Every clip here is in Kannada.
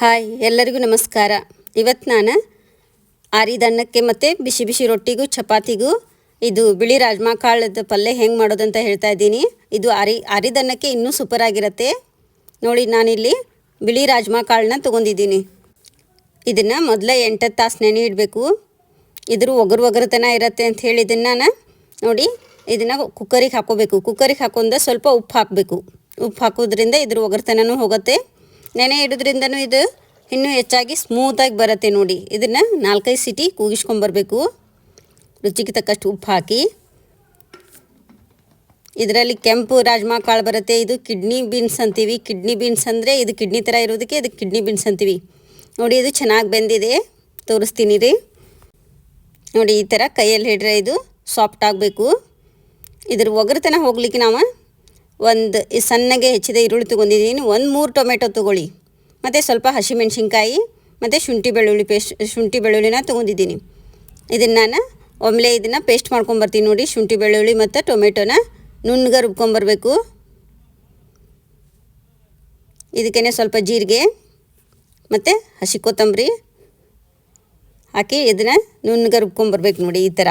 ಹಾಯ್, ಎಲ್ಲರಿಗೂ ನಮಸ್ಕಾರ. ಇವತ್ತು ನಾನು ಆರಿದನ್ನಕ್ಕೆ ಮತ್ತು ಬಿಸಿ ಬಿಸಿ ರೊಟ್ಟಿಗೂ ಚಪಾತಿಗೂ ಇದು ಬಿಳಿ ರಾಜ್ಮಾ ಕಾಳದ ಪಲ್ಯ ಹೆಂಗೆ ಮಾಡೋದಂತ ಹೇಳ್ತಾ ಇದ್ದೀನಿ. ಇದು ಆರಿ ಆರಿದನ್ನಕ್ಕೆ ಇನ್ನೂ ಸೂಪರ್ ಆಗಿರುತ್ತೆ. ನೋಡಿ, ನಾನಿಲ್ಲಿ ಬಿಳಿ ರಾಜ್ಮಾ ಕಾಳನ್ನ ತೊಗೊಂಡಿದ್ದೀನಿ. ಇದನ್ನು ಮೊದಲೇ ಎಂಟು ತಾಸು ನೆನೆ ಇಡಬೇಕು. ಇದ್ರ ಒಗರು ಒಗರುತನ ಇರುತ್ತೆ ಅಂತ ಹೇಳಿ ನಾನು. ನೋಡಿ, ಇದನ್ನು ಕುಕ್ಕರಿಗೆ ಹಾಕೋಬೇಕು. ಕುಕ್ಕರಿಗೆ ಹಾಕೊಂಡ ಸ್ವಲ್ಪ ಉಪ್ಪು ಹಾಕಬೇಕು. ಉಪ್ಪು ಹಾಕೋದ್ರಿಂದ ಇದ್ರ ಒಗರುತನೂ ಹೋಗುತ್ತೆ. ನೆನೆ ಇಡೋದ್ರಿಂದನೂ ಇದು ಇನ್ನೂ ಹೆಚ್ಚಾಗಿ ಸ್ಮೂತಾಗಿ ಬರುತ್ತೆ ನೋಡಿ. ಇದನ್ನು ನಾಲ್ಕೈದು ಸಿಟಿ ಕೂಗಿಸ್ಕೊಂಬರ್ಬೇಕು. ರುಚಿಗೆ ತಕ್ಕಷ್ಟು ಉಪ್ಪು ಹಾಕಿ. ಇದರಲ್ಲಿ ಕೆಂಪು ರಾಜ್ಮಾ ಕಾಳು ಬರುತ್ತೆ. ಇದು ಕಿಡ್ನಿ ಬೀನ್ಸ್ ಅಂತೀವಿ. ಕಿಡ್ನಿ ಬೀನ್ಸ್ ಅಂದರೆ ಇದು ಕಿಡ್ನಿ ಥರ ಇರೋದಕ್ಕೆ ಇದು ಕಿಡ್ನಿ ಬೀನ್ಸ್ ಅಂತೀವಿ. ನೋಡಿ, ಇದು ಚೆನ್ನಾಗಿ ಬೆಂದಿದೆ. ತೋರಿಸ್ತೀನಿ ರೀ. ನೋಡಿ, ಈ ಥರ ಕೈಯಲ್ಲಿ ಹಿಡ್ರೆ ಇದು ಸಾಫ್ಟ್ ಆಗಬೇಕು. ಇದ್ರ ಒಗ್ಗರತನ ಹೋಗ್ಲಿಕ್ಕೆ ನಾವು ಒಂದು ಸಣ್ಣಗೆ ಹೆಚ್ಚಿದ ಈರುಳ್ಳಿ ತೊಗೊಂಡಿದ್ದೀನಿ. ಒಂದು ಮೂರು ಟೊಮೆಟೊ ತೊಗೊಳ್ಳಿ. ಮತ್ತು ಸ್ವಲ್ಪ ಹಸಿಮೆಣ್ಸಿನ್ಕಾಯಿ ಮತ್ತು ಶುಂಠಿ ಬೆಳ್ಳುಳ್ಳಿ ಪೇಸ್ಟ್, ಶುಂಠಿ ಬೆಳ್ಳುಳ್ಳಿನ ತೊಗೊಂಡಿದ್ದೀನಿ. ಇದನ್ನು ನಾನು ಒಮ್ಮೆಲೆ ಇದನ್ನು ಪೇಸ್ಟ್ ಮಾಡ್ಕೊಂಬರ್ತೀನಿ ನೋಡಿ. ಶುಂಠಿ ಬೆಳ್ಳುಳ್ಳಿ ಮತ್ತು ಟೊಮೆಟೊನ ನುಣ್ಣಗೆ ರುಬ್ಕೊಂಬರ್ಬೇಕು ಇದಕ್ಕೇ ಸ್ವಲ್ಪ ಜೀರಿಗೆ, ಮತ್ತು ಹಸಿ ಕೊತ್ತಂಬರಿ ಹಾಕಿ ಇದನ್ನು ನುಣ್ಣಗೆ ರುಬ್ಕೊಂಬರ್ಬೇಕು ನೋಡಿ ಈ ಥರ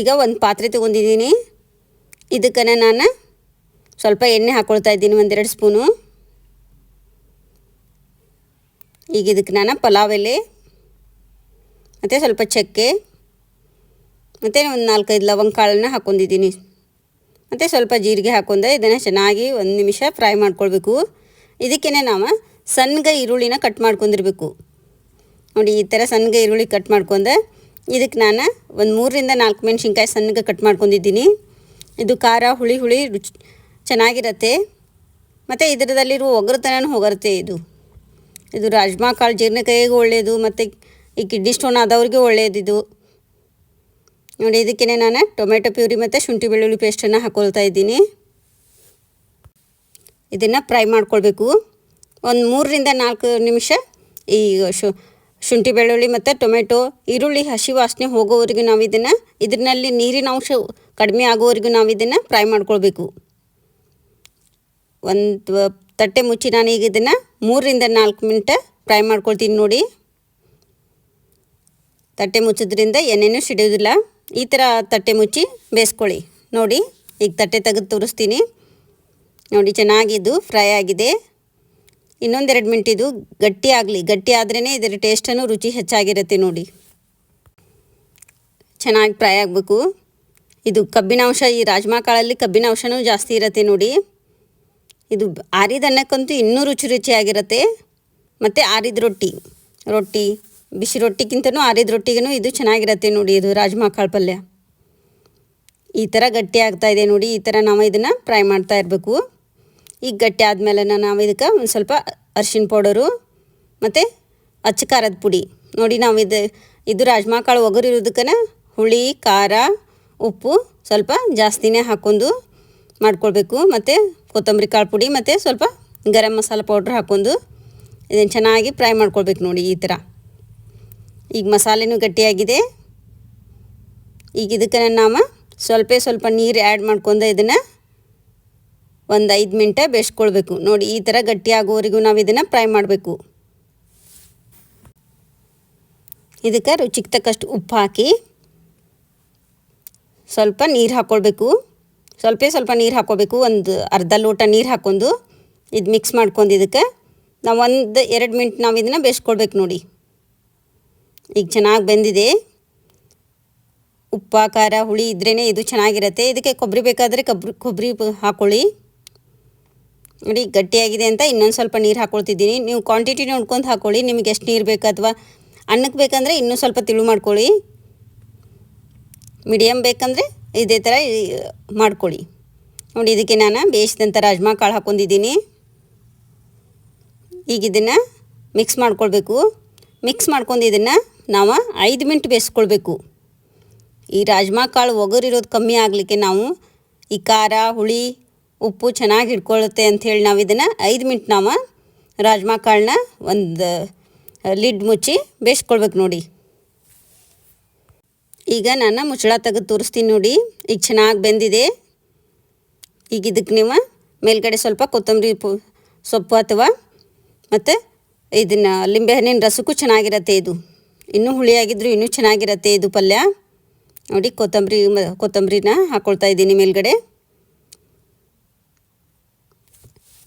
ಈಗ ಒಂದು ಪಾತ್ರೆ ತೊಗೊಂಡಿದ್ದೀನಿ. ಇದಕ್ಕನೆ ನಾನು ಸ್ವಲ್ಪ ಎಣ್ಣೆ ಹಾಕ್ಕೊಳ್ತಾ ಇದ್ದೀನಿ, ಒಂದೆರಡು ಸ್ಪೂನು. ಈಗ ಇದಕ್ಕೆ ನಾನು ಪಲಾವ್ ಎಲೆ, ಮತ್ತು ಸ್ವಲ್ಪ ಚಕ್ಕೆ, ಮತ್ತು ಒಂದು ನಾಲ್ಕೈದು ಲವಂಗ ಕಾಳನ್ನ ಹಾಕ್ಕೊಂಡಿದ್ದೀನಿ. ಮತ್ತು ಸ್ವಲ್ಪ ಜೀರಿಗೆ ಹಾಕೊಂಡೆ ಇದನ್ನು ಚೆನ್ನಾಗಿ ಒಂದು ನಿಮಿಷ ಫ್ರೈ ಮಾಡ್ಕೊಳ್ಬೇಕು. ಇದಕ್ಕೇ ನಾವು ಸಣ್ಣಗೆ ಈರುಳ್ಳಿನ ಕಟ್ ಮಾಡ್ಕೊಂಡಿರ್ಬೇಕು. ನೋಡಿ, ಈ ಥರ ಸಣ್ಣಗೆ ಈರುಳ್ಳಿ ಕಟ್ ಮಾಡ್ಕೊಂಡೆ ಇದಕ್ಕೆ ನಾನು ಒಂದು ಮೂರರಿಂದ ನಾಲ್ಕು ಮೆಣಸಿನ್ಕಾಯಿ ಸಣ್ಣಗೆ ಕಟ್ ಮಾಡ್ಕೊಂಡಿದ್ದೀನಿ. ಇದು ಖಾರ, ಹುಳಿ ಹುಳಿ, ರುಚಿ, ಚೆನ್ನಾಗಿರುತ್ತೆ. ಮತ್ತು ಇದರದಲ್ಲಿರುವ ಒಗ್ಗರತನ ಹೋಗಿರುತ್ತೆ ಇದು. ಇದು ರಾಜ್ಮಾ ಕಾಳು ಜೀರ್ಣಕ್ರಿಯೆಗೂ ಒಳ್ಳೆಯದು ಮತ್ತು ಈ ಕಿಡ್ನಿ ಸ್ಟೋನ್ ಆದವ್ರಿಗೆ ಒಳ್ಳೆಯದಿದು ನೋಡಿ ಇದಕ್ಕೇ ನಾನು ಟೊಮೆಟೊ ಪ್ಯೂರಿ ಮತ್ತು ಶುಂಠಿ ಬೆಳ್ಳುಳ್ಳಿ ಪೇಸ್ಟನ್ನು ಹಾಕೊಳ್ತಾ ಇದ್ದೀನಿ. ಇದನ್ನು ಫ್ರೈ ಮಾಡ್ಕೊಳ್ಬೇಕು. ಒಂದು ಮೂರರಿಂದ ನಾಲ್ಕು ನಿಮಿಷ ಈ ಶು, ಶುಂಠಿ ಬೆಳ್ಳುಳ್ಳಿ ಮತ್ತು ಟೊಮೆಟೊ, ಈರುಳ್ಳಿ, ಹಸಿ ವಾಸನೆ ಹೋಗೋವರೆಗೂ ನಾವು ಇದನ್ನು ಇದರಲ್ಲಿ ನೀರಿನ ಅಂಶ ಕಡಿಮೆ ಆಗೋವರೆಗೂ ನಾವು ಇದನ್ನು ಫ್ರೈ ಮಾಡ್ಕೊಳ್ಬೇಕು. ಒಂದು ತಟ್ಟೆ ಮುಚ್ಚಿ ನಾನು ಈಗ ಇದನ್ನು ಮೂರರಿಂದ ನಾಲ್ಕು ಮಿನಿಟ ಫ್ರೈ ಮಾಡ್ಕೊಳ್ತೀನಿ ನೋಡಿ. ತಟ್ಟೆ ಮುಚ್ಚೋದ್ರಿಂದ ಎಣ್ಣೆನೂ ಸಿಡಿಯೋದಿಲ್ಲ. ಈ ಥರ ತಟ್ಟೆ ಮುಚ್ಚಿ ಬೇಯಿಸ್ಕೊಳ್ಳಿ. ನೋಡಿ, ಈಗ ತಟ್ಟೆ ತೆಗೆದು ತೋರಿಸ್ತೀನಿ. ನೋಡಿ ಚೆನ್ನಾಗಿದ್ದು ಫ್ರೈ ಆಗಿದೆ. ಇನ್ನೊಂದೆರಡು ಮಿನಿಟ್ ಇದು ಗಟ್ಟಿ ಆಗಲಿ. ಗಟ್ಟಿ ಆದ್ರೇ ಇದರ ಟೇಸ್ಟನ್ನು ರುಚಿ ಹೆಚ್ಚಾಗಿರುತ್ತೆ ನೋಡಿ. ಚೆನ್ನಾಗಿ ಫ್ರೈ ಆಗಬೇಕು. ಇದು ಕಬ್ಬಿನಾಂಶ ಈ ರಾಜ್ಮಾ ಕಾಳಲ್ಲಿ ಕಬ್ಬಿನಾಂಶನೂ ಜಾಸ್ತಿ ಇರುತ್ತೆ ನೋಡಿ. ಇದು ಆರಿದ ಅನ್ನಕ್ಕಂತೂ ಇನ್ನೂ ರುಚಿ ರುಚಿಯಾಗಿರುತ್ತೆ. ಮತ್ತು ಆರಿದ ರೊಟ್ಟಿ ರೊಟ್ಟಿ, ಬಿಸಿ ರೊಟ್ಟಿಗಿಂತನೂ ಆರಿದ ರೊಟ್ಟಿಗೂ ಇದು ಚೆನ್ನಾಗಿರುತ್ತೆ ನೋಡಿ ಇದು ರಾಜ್ಮಾ ಕಾಳು ಪಲ್ಯ. ಈ ಥರ ಗಟ್ಟಿ ಆಗ್ತಾ ಇದೆ ನೋಡಿ, ಈ ಥರ ನಾವು ಇದನ್ನು ಫ್ರೈ ಮಾಡ್ತಾ ಇರಬೇಕು. ಈಗ ಗಟ್ಟಿ ಆದಮೇಲೆ ನಾವು ಇದಕ್ಕೆ ಒಂದು ಸ್ವಲ್ಪ ಅರ್ಶಿಣ ಪೌಡರು ಮತ್ತು ಅಚ್ಚ ಖಾರದ ಪುಡಿ. ನೋಡಿ ನಾವು ಇದು ಇದು ರಾಜ್ಮಾ ಕಾಳು ಒಗರಿರೋದಕ್ಕನ ಹುಳಿ, ಖಾರ ಉಪ್ಪು ಸ್ವಲ್ಪ ಜಾಸ್ತಿನೇ ಹಾಕ್ಕೊಂಡು ಮಾಡ್ಕೊಳ್ಬೇಕು. ಮತ್ತು ಕೊತ್ತಂಬರಿ ಕಾಳು ಪುಡಿ ಮತ್ತು ಸ್ವಲ್ಪ ಗರಂ ಮಸಾಲೆ ಪೌಡ್ರ್ ಹಾಕ್ಕೊಂಡು ಇದನ್ನು ಚೆನ್ನಾಗಿ ಫ್ರೈ ಮಾಡ್ಕೊಳ್ಬೇಕು ನೋಡಿ ಈ ಥರ. ಈಗ ಮಸಾಲೆನೂ ಗಟ್ಟಿಯಾಗಿದೆ. ಈಗ ಇದಕ್ಕೆ ನಾವು ಸ್ವಲ್ಪ ಸ್ವಲ್ಪ ನೀರು ಆ್ಯಡ್ ಮಾಡ್ಕೊಂಡು ಇದನ್ನು ಒಂದು ಐದು ಮಿನಿಟ ಬೇಯಿಸ್ಕೊಳ್ಬೇಕು. ನೋಡಿ ಈ ಥರ ಗಟ್ಟಿಯಾಗೋವರೆಗೂ ನಾವು ಇದನ್ನು ಫ್ರೈ ಮಾಡಬೇಕು. ಇದಕ್ಕೆ ರುಚಿಗೆ ತಕ್ಕಷ್ಟು ಉಪ್ಪು ಹಾಕಿ ಸ್ವಲ್ಪ ನೀರು ಹಾಕ್ಕೊಳ್ಬೇಕು ಸ್ವಲ್ಪ ಸ್ವಲ್ಪ ನೀರು ಹಾಕ್ಕೋಬೇಕು ಒಂದು ಅರ್ಧ ಲೋಟ ನೀರು ಹಾಕ್ಕೊಂಡು ಇದು ಮಿಕ್ಸ್ ಮಾಡ್ಕೊಂಡು ಇದಕ್ಕೆ ನಾವು ಒಂದು ಎರಡು ಮಿನಿಟ್ ನಾವು ಇದನ್ನು ಬೇಯಿಸ್ಕೊಳ್ಬೇಕು ನೋಡಿ. ಈಗ ಚೆನ್ನಾಗಿ ಬೆಂದಿದೆ. ಉಪ್ಪು, ಖಾರ, ಹುಳಿ ಇದ್ರೇ ಇದು ಚೆನ್ನಾಗಿರುತ್ತೆ. ಇದಕ್ಕೆ ಕೊಬ್ಬರಿ ಬೇಕಾದರೆ ಕೊಬ್ಬರಿ ಕೊಬ್ಬರಿ ಹಾಕ್ಕೊಳ್ಳಿ ನೋಡಿ ಗಟ್ಟಿಯಾಗಿದೆ ಅಂತ ಇನ್ನೊಂದು ಸ್ವಲ್ಪ ನೀರು ಹಾಕ್ಕೊಳ್ತಿದ್ದೀನಿ ನೀವು ಕ್ವಾಂಟಿಟಿ ನೋಡ್ಕೊಂಡು ಹಾಕ್ಕೊಳ್ಳಿ ನಿಮಗೆ ಎಷ್ಟು ನೀರು ಬೇಕು ಅಥವಾ ಅನ್ನಕ್ಕೆ ಬೇಕಂದರೆ ಇನ್ನೂ ಸ್ವಲ್ಪ ತಿಳು ಮಾಡ್ಕೊಳ್ಳಿ. ಮೀಡಿಯಮ್ ಬೇಕಂದರೆ ಇದೇ ಥರ ಮಾಡ್ಕೊಳ್ಳಿ. ನೋಡಿ, ಇದಕ್ಕೆ ನಾನು ಬೇಯಿಸಿದಂಥ ರಾಜ್ಮಾ ಕಾಳು ಹಾಕ್ಕೊಂಡಿದ್ದೀನಿ. ಈಗ ಇದನ್ನು ಮಿಕ್ಸ್ ಮಾಡ್ಕೊಳ್ಬೇಕು. ಮಿಕ್ಸ್ ಮಾಡ್ಕೊಂಡು ಇದನ್ನು ನಾವು ಐದು ಮಿನಿಟ್ ಬೇಯಿಸ್ಕೊಳ್ಬೇಕು. ಈ ರಾಜ್ಮಾ ಕಾಳು ಒಗರಿರೋದು ಕಮ್ಮಿ ಆಗಲಿಕ್ಕೆ ನಾವು ಈ ಖಾರ, ಹುಳಿ, ಉಪ್ಪು ಚೆನ್ನಾಗಿ ಹಿಡ್ಕೊಳ್ಳುತ್ತೆ ಅಂಥೇಳಿ ನಾವು ಇದನ್ನು ಐದು ಮಿನಿಟ್ ನಾವು ರಾಜ್ಮಾ ಕಾಳನ್ನ ಒಂದು ಲಿಡ್ ಮುಚ್ಚಿ ಬೇಯಿಸ್ಕೊಳ್ಬೇಕು ನೋಡಿ. ಈಗ ನಾನು ಮುಚ್ಚಳ ತೆಗೆದು ತೋರಿಸ್ತೀನಿ ನೋಡಿ. ಈಗ ಚೆನ್ನಾಗಿ ಬೆಂದಿದೆ. ಈಗ ಇದಕ್ಕೆ ನೀವು ಮೇಲ್ಗಡೆ ಸ್ವಲ್ಪ ಕೊತ್ತಂಬರಿ ಸೊಪ್ಪು ಅಥವಾ ಮತ್ತು ಇದನ್ನು ಲಿಂಬೆಹಣ್ಣಿನ ರಸಕ್ಕೂ ಚೆನ್ನಾಗಿರತ್ತೆ ಇದು. ಇನ್ನೂ ಹುಳಿಯಾಗಿದ್ದರೂ ಇನ್ನೂ ಚೆನ್ನಾಗಿರತ್ತೆ ಇದು ಪಲ್ಯ. ನೋಡಿ ಕೊತ್ತಂಬರಿ ಕೊತ್ತಂಬರಿನ ಹಾಕ್ಕೊಳ್ತಾ ಇದ್ದೀನಿ ಮೇಲ್ಗಡೆ.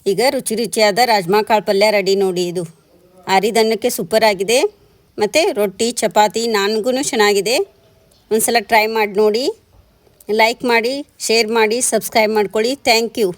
ಈಗ ರುಚಿ ರುಚಿಯಾದ ರಾಜ್ಮಾ ಕಾಳು ಪಲ್ಯ ರೆಡಿ ನೋಡಿ ಇದು. ಆರಿದನ್ನಕ್ಕೆ ಸೂಪರ್ ಆಗಿದೆ. ಮತ್ತು ರೊಟ್ಟಿ, ಚಪಾತಿ ನಾನ್ಗೂ ಚೆನ್ನಾಗಿದೆ. ಒಂದು ಸಲ ಟ್ರೈ ಮಾಡಿ ನೋಡಿ ಲೈಕ್ ಮಾಡಿ ಶೇರ್ ಮಾಡಿ ಸಬ್ಸ್ಕ್ರೈಬ್ ಮಾಡ್ಕೊಳ್ಳಿ. Thank you